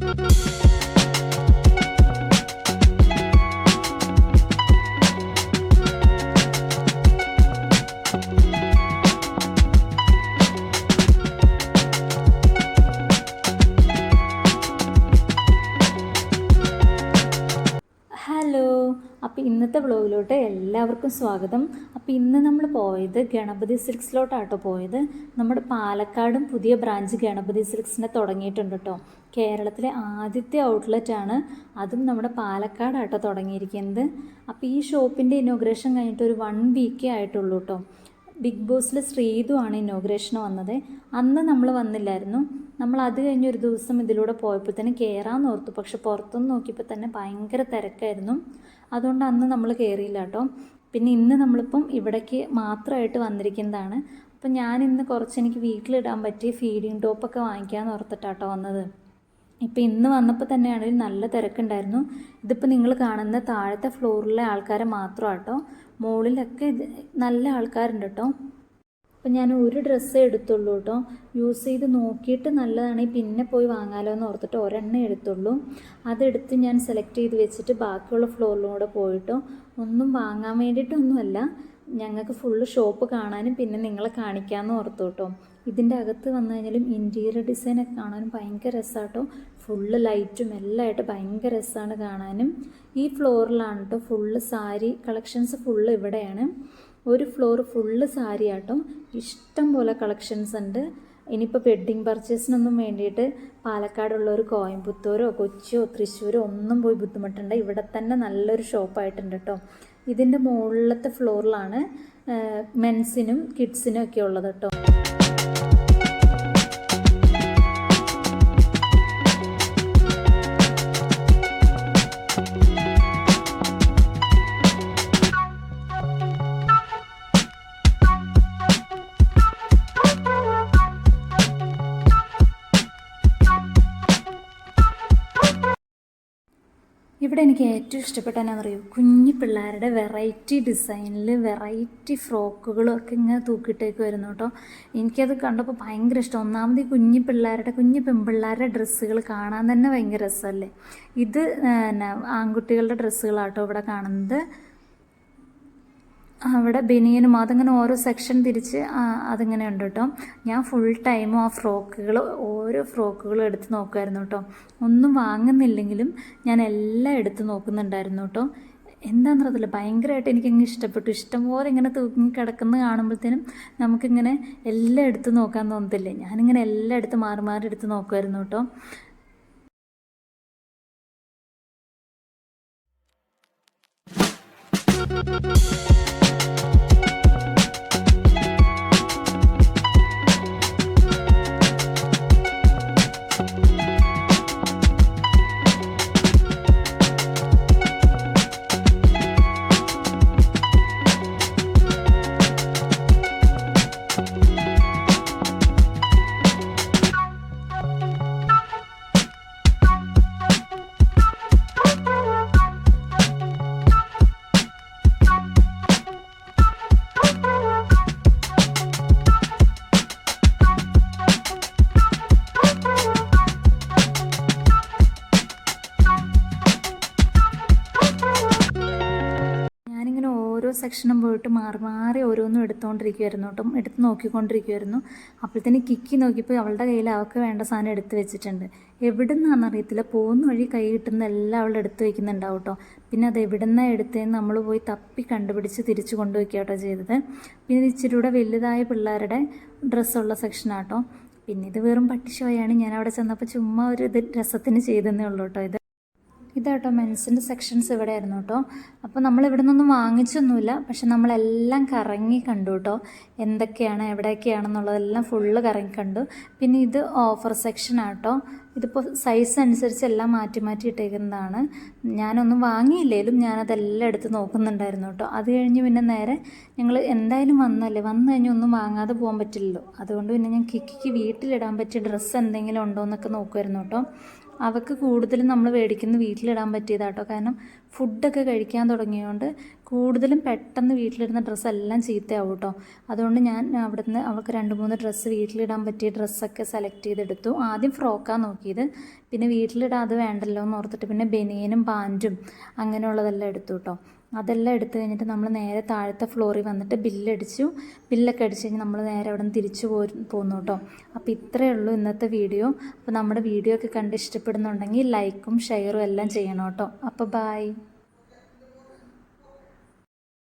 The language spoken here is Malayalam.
Música അപ്പോൾ ഇന്നത്തെ വ്ളോഗിലോട്ട് എല്ലാവർക്കും സ്വാഗതം. അപ്പോൾ ഇന്ന് നമ്മൾ പോയത് ഗണപതി സിൽക്സിലോട്ടാട്ടോ പോയത്. നമ്മുടെ പാലക്കാടും പുതിയ ബ്രാഞ്ച് ഗണപതി സിൽക്സിനെ തുടങ്ങിയിട്ടുണ്ട് കേട്ടോ കേരളത്തിലെ ആദ്യത്തെ ഔട്ട്ലെറ്റ് ആണ് അതും നമ്മുടെ പാലക്കാടാട്ടോ തുടങ്ങിയിരിക്കുന്നത്. അപ്പോൾ ഈ ഷോപ്പിന്റെ ഇനോഗ്രേഷൻ കഴിഞ്ഞിട്ട് ഒരു വൺ വീക്കേ ആയിട്ടുള്ളൂ കേട്ടോ ബിഗ് ബോസിൽ ശ്രീതു ആണ് ഇനോഗ്രേഷന് വന്നത്. അന്ന് നമ്മൾ വന്നില്ലായിരുന്നു. നമ്മൾ അത് കഴിഞ്ഞ് ഒരു ദിവസം ഇതിലൂടെ പോയപ്പോൾ തന്നെ കയറാമെന്ന് ഓർത്തു. പക്ഷെ പുറത്തുനിന്ന് നോക്കിയപ്പോൾ തന്നെ ഭയങ്കര തിരക്കായിരുന്നു. അതുകൊണ്ട് അന്ന് നമ്മൾ കയറിയില്ല കേട്ടോ. പിന്നെ ഇന്ന് നമ്മളിപ്പം ഇവിടേക്ക് മാത്രമായിട്ട് വന്നിരിക്കുന്നതാണ്. അപ്പം ഞാൻ ഇന്ന് കുറച്ച് എനിക്ക് വീട്ടിലിടാൻ പറ്റിയ ഫീഡിങ് ടോപ്പൊക്കെ വാങ്ങിക്കാമെന്ന് ഓർത്തിട്ടാട്ടോ വന്നത്. ഇപ്പം ഇന്ന് വന്നപ്പോൾ തന്നെയാണെങ്കിൽ നല്ല തിരക്കുണ്ടായിരുന്നു. ഇതിപ്പോൾ നിങ്ങൾ കാണുന്ന താഴത്തെ ഫ്ലോറിലെ ആൾക്കാരെ മാത്രം കേട്ടോ മുകളിലൊക്കെ ഇത് നല്ല ആൾക്കാരുണ്ട് കേട്ടോ അപ്പം ഞാൻ ഒരു ഡ്രസ്സേ എടുത്തുള്ളൂ കേട്ടോ യൂസ് ചെയ്ത് നോക്കിയിട്ട് നല്ലതാണെങ്കിൽ പിന്നെ പോയി വാങ്ങാലോ എന്ന് ഓർത്തിട്ട് ഒരെണ്ണം എടുത്തുള്ളൂ. അതെടുത്ത് ഞാൻ സെലക്ട് ചെയ്ത് വെച്ചിട്ട് ബാക്കിയുള്ള ഫ്ലോറിലൂടെ പോയിട്ടോ. ഒന്നും വാങ്ങാൻ വേണ്ടിയിട്ടൊന്നുമല്ല. ഞങ്ങൾക്ക് ഫുള്ള് ഷോപ്പ് കാണാനും പിന്നെ നിങ്ങളെ കാണിക്കാമെന്ന് ഓർത്തു കേട്ടോ ഇതിന്റെ അകത്ത് വന്നു കഴിഞ്ഞാലും ഇന്റീരിയർ ഡിസൈനൊക്കെ കാണാനും ഭയങ്കര രസമാട്ടോ. ഫുള്ള് ലൈറ്റും എല്ലാം ആയിട്ട് ഭയങ്കര രസമാണ് കാണാനും. ഈ ഫ്ലോറിലാണ് കേട്ടോ ഫുള്ള് സാരി കളക്ഷൻസ് ഫുള്ള് ഇവിടെയാണ്. ഒരു ഫ്ലോർ ഫുള്ള് സാരി ആട്ടോ. ഇഷ്ടം പോലെ കളക്ഷൻസ് ഉണ്ട്. ഇനിയിപ്പോൾ വെഡ്ഡിങ് പർച്ചേസിനൊന്നും വേണ്ടിയിട്ട് പാലക്കാടുള്ളവർ കോയമ്പത്തൂരോ കൊച്ചിയോ തൃശ്ശൂരോ ഒന്നും പോയി ബുദ്ധിമുട്ടുണ്ട്. ഇവിടെ തന്നെ നല്ലൊരു ഷോപ്പായിട്ടുണ്ട് കേട്ടോ ഇതിന്റെ മുകളിലത്തെ ഫ്ലോറിലാണ് മെൻസിനും കിഡ്സിനും ഒക്കെ ഉള്ളത് കേട്ടോ ഇവിടെ എനിക്ക് ഏറ്റവും ഇഷ്ടപ്പെട്ട എന്നാ പറയൂ? കുഞ്ഞു പിള്ളേരുടെ വെറൈറ്റി ഡിസൈനിൽ വെറൈറ്റി ഫ്രോക്കുകളും ഒക്കെ ഇങ്ങനെ തൂക്കിയിട്ടേക്ക് വരുന്നു കേട്ടോ. എനിക്കത് കണ്ടപ്പോൾ ഭയങ്കര ഇഷ്ടം. ഒന്നാമത് ഈ കുഞ്ഞു പിള്ളേരുടെ കുഞ്ഞു പെൺപിള്ളേരുടെ ഡ്രസ്സുകൾ കാണാൻ തന്നെ ഭയങ്കര രസമല്ലേ? ഇത് ആൺകുട്ടികളുടെ ഡ്രസ്സുകളാട്ടോ ഇവിടെ കാണുന്നത്. അവിടെ ബനിയനും അതങ്ങനെ ഓരോ സെക്ഷൻ തിരിച്ച് അതിങ്ങനെ ഉണ്ട് കേട്ടോ ഞാൻ ഫുൾ ടൈമും ആ ഫ്രോക്കുകൾ ഓരോ ഫ്രോക്കുകളും എടുത്ത് നോക്കുമായിരുന്നു കേട്ടോ ഒന്നും വാങ്ങുന്നില്ലെങ്കിലും ഞാൻ എല്ലാം എടുത്ത് നോക്കുന്നുണ്ടായിരുന്നു കേട്ടോ എന്താണെന്ന് അറിയത്തില്ല ഭയങ്കരമായിട്ട് എനിക്കങ്ങ് ഇഷ്ടപ്പെട്ടു. ഇഷ്ടംപോലെ ഇങ്ങനെ തൂങ്ങി കിടക്കുന്നത് കാണുമ്പോഴത്തേനും നമുക്കിങ്ങനെ എല്ലാം എടുത്ത് നോക്കാൻ തോന്നത്തില്ലേ? ഞാനിങ്ങനെ എല്ലാം എടുത്ത് മാറി മാറി എടുത്ത് നോക്കുമായിരുന്നു കേട്ടോ Thank ഓരോ സെക്ഷനും പോയിട്ട് മാറി മാറി ഓരോന്നും എടുത്തുകൊണ്ടിരിക്കുമായിരുന്നു കേട്ടോ. എടുത്ത് നോക്കിക്കൊണ്ടിരിക്കുമായിരുന്നു അപ്പോഴത്തേന് കിക്കി നോക്കിയപ്പോൾ അവളുടെ കയ്യിൽ അവൾക്ക് വേണ്ട സാധനം എടുത്ത് വെച്ചിട്ടുണ്ട്. എവിടെ നിന്നാണെന്ന് അറിയത്തില്ല. പോകുന്ന വഴി കൈ കിട്ടുന്ന എല്ലാം അവൾ എടുത്ത് വയ്ക്കുന്നുണ്ടാവും കേട്ടോ. പിന്നെ അത് എവിടെ നിന്നാണ് എടുത്തതെന്ന് നമ്മൾ പോയി തപ്പി കണ്ടുപിടിച്ച് തിരിച്ചു കൊണ്ടുവയ്ക്കുക കേട്ടോ ചെയ്തത്. പിന്നെ ഇച്ചിരി കൂടെ വലുതായ പിള്ളേരുടെ ഡ്രസ്സുള്ള സെക്ഷനാട്ടോ പിന്നെ ഇത് വെറും പട്ടിഷോയാണ് ഞാൻ അവിടെ ചെന്നപ്പോൾ ചുമ്മാ ഒരു ഇത് രസത്തിന് ചെയ്തെന്നേ ഉള്ളൂ കേട്ടോ ഇത്. ഇതാട്ടോ മെൻസിന്റെ സെക്ഷൻസ് ഇവിടെ ആയിരുന്നു കേട്ടോ. അപ്പോൾ നമ്മൾ ഇവിടെ നിന്നൊന്നും വാങ്ങിച്ചൊന്നുമില്ല. പക്ഷെ നമ്മളെല്ലാം കറങ്ങി കണ്ടു കേട്ടോ. എന്തൊക്കെയാണ് എവിടെയൊക്കെയാണെന്നുള്ളതെല്ലാം ഫുള്ള് കറങ്ങി കണ്ടു. പിന്നെ ഇത് ഓഫർ സെക്ഷൻ കേട്ടോ. ഇതിപ്പോൾ സൈസ് അനുസരിച്ച് എല്ലാം മാറ്റി മാറ്റി ഇട്ടേക്കുന്നതാണ്. ഞാനൊന്നും വാങ്ങിയില്ലേലും ഞാനതെല്ലാം എടുത്ത് നോക്കുന്നുണ്ടായിരുന്നു കേട്ടോ. അത് കഴിഞ്ഞ് പിന്നെ നേരെ ഞങ്ങൾ എന്തായാലും വന്നല്ലേ? വന്നു കഴിഞ്ഞ് ഒന്നും വാങ്ങാതെ പോകാൻ പറ്റില്ലല്ലോ. അതുകൊണ്ട് പിന്നെ ഞാൻ കിക്കിക്ക് വീട്ടിലിടാൻ പറ്റിയ ഡ്രസ്സ് എന്തെങ്കിലും ഉണ്ടോ എന്നൊക്കെ നോക്കുമായിരുന്നു കേട്ടോ. അവൾക്ക് കൂടുതലും നമ്മൾ മേടിക്കുന്നത് വീട്ടിലിടാൻ പറ്റിയതാട്ടോ കാരണം ഫുഡൊക്കെ കഴിക്കാൻ തുടങ്ങിയതുകൊണ്ട് കൂടുതലും പെട്ടെന്ന് വീട്ടിലിടുന്ന ഡ്രസ്സെല്ലാം ചീത്തയാവും കേട്ടോ അതുകൊണ്ട് ഞാൻ അവിടുന്ന് അവൾക്ക് രണ്ട് മൂന്ന് ഡ്രസ്സ് വീട്ടിലിടാൻ പറ്റിയ ഡ്രസ്സൊക്കെ സെലക്ട് ചെയ്തെടുത്തു. ആദ്യം ഫ്രോക്കാണ് നോക്കിയത്. പിന്നെ വീട്ടിലിടാൻ അത് വേണ്ടല്ലോ എന്ന് ഓർത്തിട്ട് പിന്നെ ബനിയനും പാന്റും അങ്ങനെയുള്ളതെല്ലാം എടുത്തു കേട്ടോ അതെല്ലാം എടുത്തു കഴിഞ്ഞിട്ട് നമ്മൾ നേരെ താഴത്തെ ഫ്ലോറിൽ വന്നിട്ട് ബില്ലടിച്ചു. ബില്ലൊക്കെ അടിച്ച് കഴിഞ്ഞ് നമ്മൾ നേരെ അവിടെ നിന്ന് തിരിച്ചു പോന്നു കേട്ടോ. അപ്പോൾ ഇത്രയേ ഉള്ളൂ ഇന്നത്തെ വീഡിയോ. അപ്പോൾ നമ്മുടെ വീഡിയോ ഒക്കെ കണ്ട് ഇഷ്ടപ്പെടുന്നുണ്ടെങ്കിൽ ലൈക്കും ഷെയറും എല്ലാം ചെയ്യണം കേട്ടോ. അപ്പോൾ ബായ്